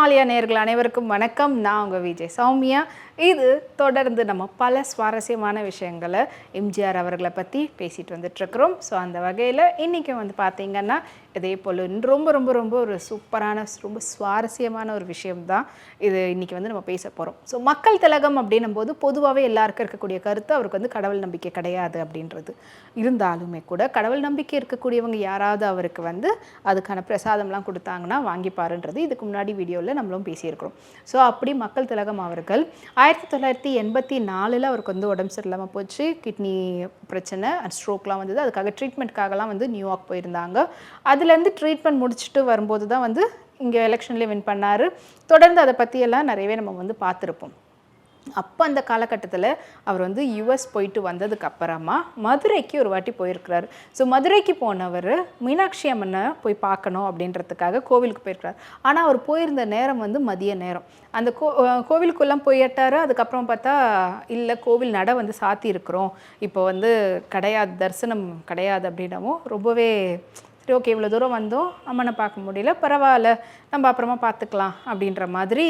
சினிமாலயா நேர்கள் அனைவருக்கும் வணக்கம். நான் உங்கள் விஜய். சௌமியா இது தொடர்ந்து நம்ம பல சுவாரஸ்யமான விஷயங்களை எம்ஜிஆர் அவர்களை பற்றி பேசிட்டு வந்துட்டுருக்குறோம். ஸோ அந்த வகையில் இன்றைக்கி வந்து பார்த்திங்கன்னா இதே போல் ரொம்ப ரொம்ப ரொம்ப ஒரு சூப்பரான ரொம்ப சுவாரஸ்யமான ஒரு விஷயம் தான் இது இன்றைக்கி வந்து நம்ம பேச போகிறோம் ஸோ மக்கள் திலகம் அப்படின்னும் போது பொதுவாகவே எல்லாருக்கும் இருக்கக்கூடிய கருத்து அவருக்கு வந்து கடவுள் நம்பிக்கை கிடையாது அப்படின்றது. இருந்தாலுமே கூட கடவுள் நம்பிக்கை இருக்கக்கூடியவங்க யாராவது அவருக்கு வந்து அதுக்கான பிரசாதம்லாம் கொடுத்தாங்கன்னா வாங்கிப்பாருன்றது. இதுக்கு முன்னாடி வீடியோவில் நம்மளும் பேசியிருக்கிறோம். ஸோ அப்படி மக்கள் திலகம் அவர்கள் ஆயிரத்தி ஆயிரத்தி தொள்ளாயிரத்தி எண்பத்தி நாலில் அவருக்கு வந்து உடம்பு சரியில்லாமல் போச்சு கிட்னி பிரச்சனை அண்ட் ஸ்ட்ரோக்லாம் வந்தது. அதுக்காக ட்ரீட்மெண்ட்காகலாம் வந்து நியூயார்க் போயிருந்தாங்க. அதுலேருந்து ட்ரீட்மெண்ட் முடிச்சுட்டு வரும்போது தான் வந்து இங்கே எலெக்ஷன்லேயே வின் பண்ணார். தொடர்ந்து அதை பற்றியெல்லாம் நிறையவே நம்ம வந்து பார்த்துருப்போம். அப்போ அந்த காலகட்டத்தில் அவர் வந்து யுஎஸ் போயிட்டு வந்ததுக்கு அப்புறமா மதுரைக்கு ஒரு வாட்டி போயிருக்கிறாரு. ஸோ மதுரைக்கு போனவர் மீனாட்சி அம்மனை போய் பார்க்கணும் அப்படின்றதுக்காக கோவிலுக்கு போயிருக்கிறார். ஆனால் அவர் போயிருந்த நேரம் வந்து மதிய நேரம். அந்த கோ கோவிலுக்குள்ளே போயிட்டார். அதுக்கப்புறம் பார்த்தா இல்லை கோவில் நட வந்து சாத்தி இருக்கிறோம் இப்போ வந்து கிடையாது தரிசனம் கிடையாது அப்படின்னவும் ரொம்பவே சரி ஓகே இவ்வளோ தூரம் வந்தோம். அம்மனை பார்க்க முடியல? பரவாயில்ல. நம்ம அப்புறமா பார்த்துக்கலாம் அப்படின்ற மாதிரி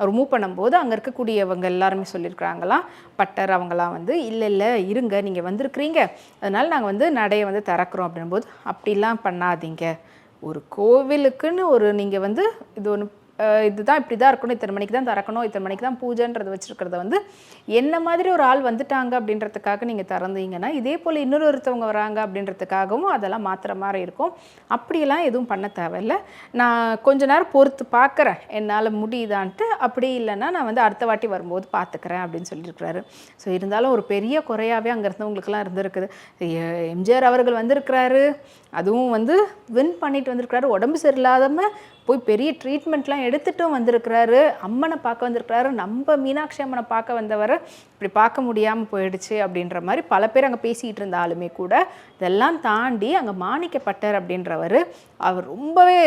அவர் மூவ் பண்ணும்போது அங்கே இருக்கக்கூடியவங்க எல்லாருமே சொல்லியிருக்கிறாங்களாம் பட்டர் அவங்களாம் வந்து இல்லை இல்லை இருங்க நீங்கள் வந்திருக்கிறீங்க. அதனால் நாங்கள் வந்து நடையை வந்து திறக்கிறோம். அப்படின்போது அப்படிலாம் பண்ணாதீங்க. ஒரு கோவிலுக்குன்னு ஒரு நீங்கள் வந்து இது ஒன்று இதுதான் இப்படி தான் இருக்கணும். இத்தனை மணிக்கு தான் திறக்கணும். இத்தனை மணிக்கு தான் பூஜைன்றது வச்சுருக்கிறத வந்து என்ன மாதிரி ஒரு ஆள் வந்துட்டாங்க அப்படின்றதுக்காக நீங்கள் திறந்தீங்கன்னா இதே போல் இன்னொரு ஒருத்தவங்க வராங்க அப்படின்றதுக்காகவும் அதெல்லாம் மாற்றுற மாதிரி இருக்கும். அப்படியெல்லாம் எதுவும் பண்ண தேவையில்ல. நான் கொஞ்ச நேரம் பொறுத்து பார்க்குறேன். என்னால் முடியுதான்ட்டு. அப்படி இல்லைன்னா நான் வந்து அடுத்த வாட்டி வரும்போது பார்த்துக்கிறேன் அப்படின்னு சொல்லியிருக்கிறாரு. ஸோ இருந்தாலும் ஒரு பெரிய குறையாகவே அங்கே இருந்தவங்களுக்குலாம் இருந்திருக்குது. எம்ஜிஆர் அவர்கள் வந்திருக்கிறாரு. அதுவும் வந்து வின் பண்ணிட்டு வந்திருக்கிறாரு. உடம்பு சரியில்லாதம போய் பெரிய ட்ரீட்மெண்ட்லாம் எடுத்துட்டும் வந்திருக்கிறாரு. அம்மனை பார்க்க வந்திருக்கிறாரு. நம்ம மீனாட்சி அம்மனை பார்க்க வந்தவரை இப்படி பார்க்க முடியாமல் போயிடுச்சு அப்படின்ற மாதிரி பல பேர் அங்கே பேசிகிட்டு இருந்தாலுமே கூட இதெல்லாம் தாண்டி அங்கே மாணிக்கப்பட்டர் அப்படின்றவர் அவர் ரொம்பவே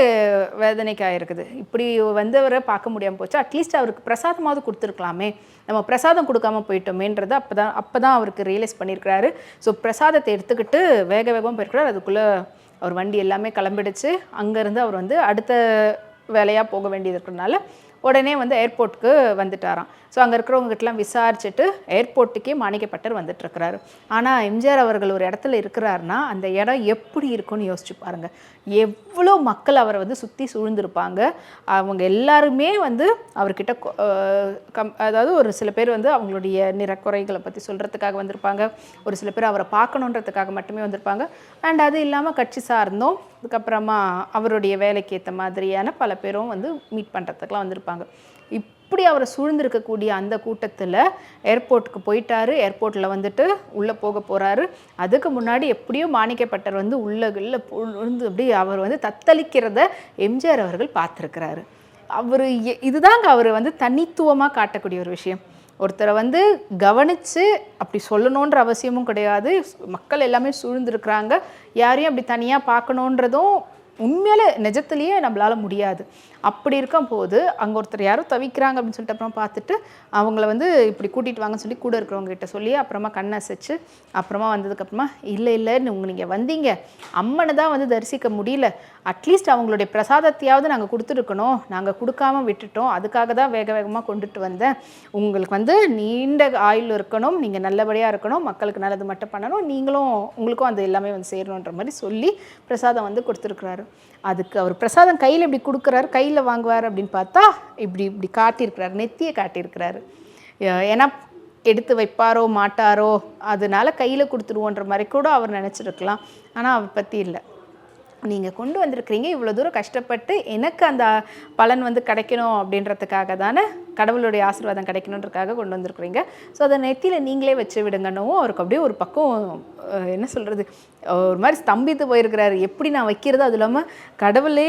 வேதனைக்காக இருக்குது இப்படி வந்தவரை பார்க்க முடியாமல் போச்சு. அட்லீஸ்ட் அவருக்கு பிரசாதமாவது கொடுத்துருக்கலாமே. நம்ம பிரசாதம் கொடுக்காம போயிட்டோமேன்றது அப்போ தான் அப்போ தான் அவருக்கு ரியலைஸ் பண்ணியிருக்கிறாரு. ஸோ பிரசாதத்தை எடுத்துக்கிட்டு வேக வேகமாக போயிருக்கிறார். அதுக்குள்ளே அவர் வண்டி எல்லாமே கிளம்பிடுச்சு. அங்கேருந்து அவர் வந்து அடுத்த வேலையாக போக வேண்டியது இருக்கிறனால உடனே வந்து ஏர்போர்ட்டுக்கு வந்துட்டாராம். ஸோ அங்கே இருக்கிறவங்ககிட்டலாம் விசாரிச்சுட்டு ஏர்போர்ட்டுக்கே மாணிக்கப்பட்டர் வந்துட்டுருக்கிறாரு. ஆனால் எம்ஜிஆர் அவர்கள் ஒரு இடத்துல இருக்கிறாருன்னா அந்த இடம் எப்படி இருக்கும்னு யோசிச்சு பாருங்கள் எவ்வளோ மக்கள் அவரை வந்து சுற்றி சூழ்ந்திருப்பாங்க. அவங்க எல்லாருமே வந்து அவர்கிட்ட கொ- கம் அதாவது ஒரு சில பேர் வந்து அவங்களுடைய நிறக்குறைகளை பற்றி சொல்கிறதுக்காக வந்திருப்பாங்க. ஒரு சில பேர் அவரை பார்க்கணுன்றதுக்காக மட்டுமே வந்திருப்பாங்க. அண்ட் அது இல்லாமல் கட்சி சார்ந்தும் அதுக்கப்புறமா அவருடைய வேலைக்கு ஏற்ற மாதிரியான பல பேரும் வந்து மீட் பண்ணுறதுக்குலாம் வந்திருப்பாங்க. இப்படி அவரை சூழ்ந்திருக்கக்கூடிய அந்த கூட்டத்தில் ஏர்போர்ட்டுக்கு போயிட்டாரு. ஏர்போர்ட்டில் வந்துட்டு உள்ளே போக போகிறாரு அதுக்கு முன்னாடி எப்படியோ மாணிக்கப்பட்டர் வந்து உள்ளே உள்ள புழுந்து அப்படி அவர் வந்து தத்தளிக்கிறத எம்ஜிஆர் அவர்கள் பார்த்துருக்கிறாரு. அவர் இதுதாங்க அவர் வந்து தனித்துவமாக காட்டக்கூடிய ஒரு விஷயம். ஒருத்தரை வந்து கவனித்து அப்படி சொல்லணுன்ற அவசியமும் கிடையாது. மக்கள் எல்லாமே சூழ்ந்திருக்கிறாங்க. யாரையும் அப்படி தனியாக பார்க்கணுன்றதும் உண்மையிலே நிஜத்துலேயே நம்மளால் முடியாது. அப்படி இருக்கும்போது அங்கே ஒருத்தர் யாரோ தவிக்கிறாங்க அப்படின்னு சொல்லிட்டு அப்புறம் பார்த்துட்டு அவங்கள வந்து இப்படி கூட்டிகிட்டு வாங்கன்னு சொல்லி கூட இருக்கிறவங்க கிட்ட சொல்லி அப்புறமா கண்ணை அசைச்சு அப்புறமா வந்ததுக்கப்புறமா இல்லை இல்லைன்னு உங்க நீங்கள் வந்தீங்க. அம்மனை தான் வந்து தரிசிக்க முடியல. அட்லீஸ்ட் அவங்களுடைய பிரசாதத்தையாவது நாங்கள் கொடுத்துருக்கணும். நாங்கள் கொடுக்காம விட்டுட்டோம். அதுக்காக தான் வேக வேகமாக கொண்டுட்டு வந்தேன். உங்களுக்கு வந்து நீண்ட ஆயுள் இருக்கணும். நீங்கள் நல்லபடியாக இருக்கணும். மக்களுக்கு நல்லது மட்டும் பண்ணணும். நீங்களும் உங்களுக்கும் அது எல்லாமே வந்து சேரணுன்ற மாதிரி சொல்லி பிரசாதம் வந்து கொடுத்துருக்குறாரு. அதுக்கு அவர் பிரசாதம் கையில் இப்படி கொடுக்குறாரு கையில் வாங்குவார் அப்படின்னு பார்த்தா இப்படி இப்படி காட்டியிருக்கிறாரு நெத்தியை காட்டியிருக்கிறாரு. ஏன்னா எடுத்து வைப்பாரோ மாட்டாரோ அதனால கையில் கொடுத்துருவோன்ற மாதிரி கூட அவர் நினச்சிருக்கலாம். ஆனால் அவர் பற்றி இல்லை. நீங்கள் கொண்டு வந்திருக்கிறீங்க. இவ்வளோ தூரம் கஷ்டப்பட்டு எனக்கு அந்த பலன் வந்து கிடைக்கணும் அப்படின்றதுக்காக தானே கடவுளுடைய ஆசீர்வாதம் கிடைக்கணுன்றதுக்காக கொண்டு வந்திருக்கிறீங்க. ஸோ அதை நெத்தியில் நீங்களே வச்சு விடுங்கன்னவும் அவருக்கு அப்படியே ஒரு பக்கம் என்ன சொல்கிறது ஒரு மாதிரி ஸ்தம்பித்து போயிருக்கிறாரு. எப்படி நான் வைக்கிறது? அது இல்லாமல் கடவுளே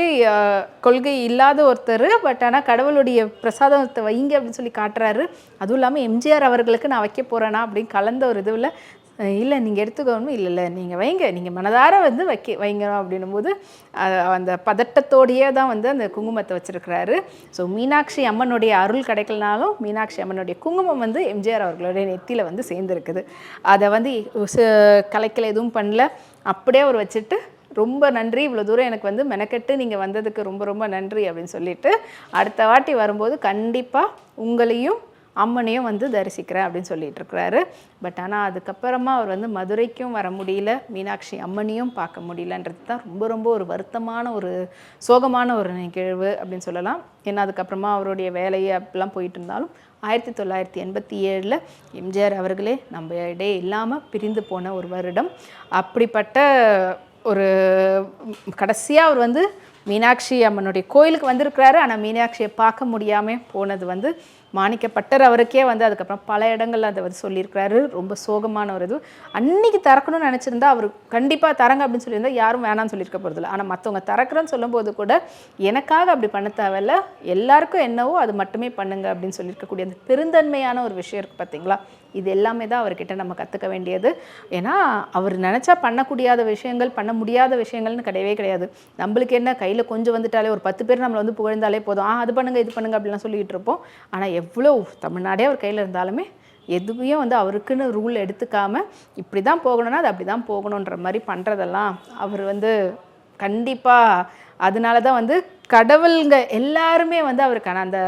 கொள்கை இல்லாத ஒருத்தர் பட் ஆனால் கடவுளுடைய பிரசாதத்தை வைங்க அப்படின்னு சொல்லி காட்டுறாரு. அதுவும் இல்லாமல் எம்ஜிஆர் அவர்களுக்கு நான் வைக்க போகிறேனா அப்படின்னு கலந்த ஒரு இதுவில் இல்லை நீங்கள் எடுத்துக்கணும். இல்லை இல்லை நீங்கள் வைங்க. நீங்கள் மனதார வந்து வைக்க வைங்க அப்படின்னும் போது அந்த பதட்டத்தோடையே தான் வந்து அந்த குங்குமத்தை வச்சுருக்கிறாரு. ஸோ மீனாட்சி அம்மனுடைய அருள் கிடைக்கலனாலும் மீனாட்சி அம்மனுடைய குங்குமம் வந்து எம்ஜிஆர் அவர்களுடைய நெத்தியில் வந்து சேர்ந்துருக்குது. அதை வந்து கலைக்கல எதுவும் பண்ணல. அப்படியே அவர் வச்சுட்டு ரொம்ப நன்றி. இவ்வளோ தூரம் எனக்கு வந்து மெனக்கெட்டு நீங்கள் வந்ததுக்கு ரொம்ப ரொம்ப நன்றி. அப்படின்னு சொல்லிட்டு அடுத்த வாட்டி வரும்போது கண்டிப்பாக உங்களையும் அம்மனையும் வந்து தரிசிக்கிறேன் அப்படின்னு சொல்லிட்டு இருக்கிறாரு. பட் ஆனால் அதுக்கப்புறமா அவர் வந்து மதுரைக்கும் வர முடியல. மீனாட்சி அம்மனையும் பார்க்க முடியலன்றது தான் ரொம்ப ரொம்ப ஒரு வருத்தமான ஒரு சோகமான ஒரு நிகழ்வு அப்படின்னு சொல்லலாம். ஏன்னா அதுக்கப்புறமா அவருடைய வேலையை அப்படிலாம் போயிட்டு இருந்தாலும் ஆயிரத்தி தொள்ளாயிரத்தி எண்பத்தி ஏழில் எம்ஜிஆர் அவர்களே நம்ம இடையே இல்லாமல் பிரிந்து போன ஒரு வருடம். அப்படிப்பட்ட ஒரு கடைசியாக அவர் வந்து மீனாட்சி அம்மனுடைய கோயிலுக்கு வந்திருக்கிறாரு. ஆனால் மீனாட்சியை பார்க்க முடியாமல் போனது வந்து மாணிக்கப்பட்டர் அவருக்கே வந்து அதுக்கப்புறம் பல இடங்களில் அதை வந்து சொல்லியிருக்கிறாரு. ரொம்ப சோகமான ஒரு இது. அன்னைக்கு திறக்கணும்னு நினச்சிருந்தா அவர் கண்டிப்பாக தரங்க அப்படின்னு சொல்லியிருந்தா யாரும் வேணாம்னு சொல்லியிருக்க போகிறதில்ல ஆனால் மற்றவங்க திறக்கிறேன்னு சொல்லும்போது கூட எனக்காக அப்படி பண்ண தேவையில்ல. எல்லாருக்கும் என்னவோ அது மட்டுமே பண்ணுங்க அப்படின்னு சொல்லியிருக்கக்கூடிய அந்த பெருந்தன்மையான ஒரு விஷயம் இருக்குது பார்த்தீங்களா இது எல்லாமே தான் அவர்கிட்ட நம்ம கற்றுக்க வேண்டியது. ஏன்னா அவர் நினச்சா பண்ணக்கூடியாத விஷயங்கள் பண்ண முடியாத விஷயங்கள்னு கிடையவே கிடையாது. நம்மளுக்கு என்ன? கையில் கொஞ்சம் வந்துட்டாலே ஒரு பத்து பேர் நம்மளை வந்து புகழ்ந்தாலே போதும். ஆ அது பண்ணுங்க இது பண்ணுங்கள் அப்படிலாம் சொல்லிகிட்டு இருப்போம். ஆனால் எவ்வளோ தமிழ்நாடே அவர் கையில் இருந்தாலுமே எதுவுமே வந்து அவருக்குன்னு ரூல் எடுத்துக்காம இப்படி தான் போகணும்னா அது அப்படி தான் போகணுன்ற மாதிரி பண்ணுறதெல்லாம் அவர் வந்து கண்டிப்பாக அதனால தான் வந்து கடவுளுங்க எல்லாருமே வந்து அவருக்கான அந்த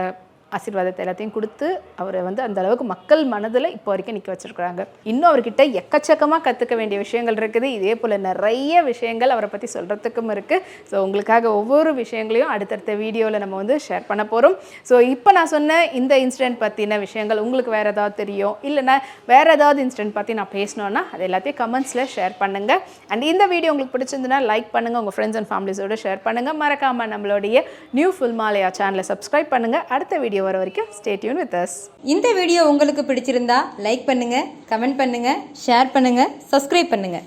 ஆசீர்வாதத்தை எல்லாத்தையும் கொடுத்து அவரை வந்து அந்த அளவுக்கு மக்கள் மனதில் இப்போ வரைக்கும் நிற்க வச்சிருக்கிறாங்க. இன்னும் அவர்கிட்ட எக்கச்சக்கமாக கற்றுக்க வேண்டிய விஷயங்கள் இருக்குது. இதே போல் நிறைய விஷயங்கள் அவரை பற்றி சொல்கிறதுக்கும் இருக்குது ஸோ உங்களுக்காக ஒவ்வொரு விஷயங்களையும் அடுத்தடுத்த வீடியோவில் நம்ம வந்து ஷேர் பண்ண போகிறோம் ஸோ இப்போ நான் சொன்ன இந்த இன்சிடென்ட் பற்றின விஷயங்கள் உங்களுக்கு வேறு ஏதாவது தெரியும்? இல்லைன்னா வேறு ஏதாவது இன்சிடென்ட் பற்றி நான் பேசணுன்னா அது எல்லாத்தையும் கமெண்ட்ஸில் ஷேர் பண்ணுங்கள் அண்ட் இந்த வீடியோ உங்களுக்கு பிடிச்சிருந்துன்னா லைக் பண்ணுங்கள் உங்கள் ஃப்ரெண்ட்ஸ் அண்ட் ஃபேமிலிஸோடு ஷேர் பண்ணுங்கள் மறக்காமல் நம்மளுடைய நியூ ஃபில்மாலயா சேனலை சப்ஸ்கிரைப் பண்ணுங்கள் அடுத்த வீடியோ வர வரைக்கும் ஸ்டேட்யூன் வித் அஸ் இந்த வீடியோ உங்களுக்கு பிடிச்சிருந்தா லைக் பண்ணுங்க கமெண்ட் பண்ணுங்க ஷேர் பண்ணுங்க சப்ஸ்கிரைப் பண்ணுங்க.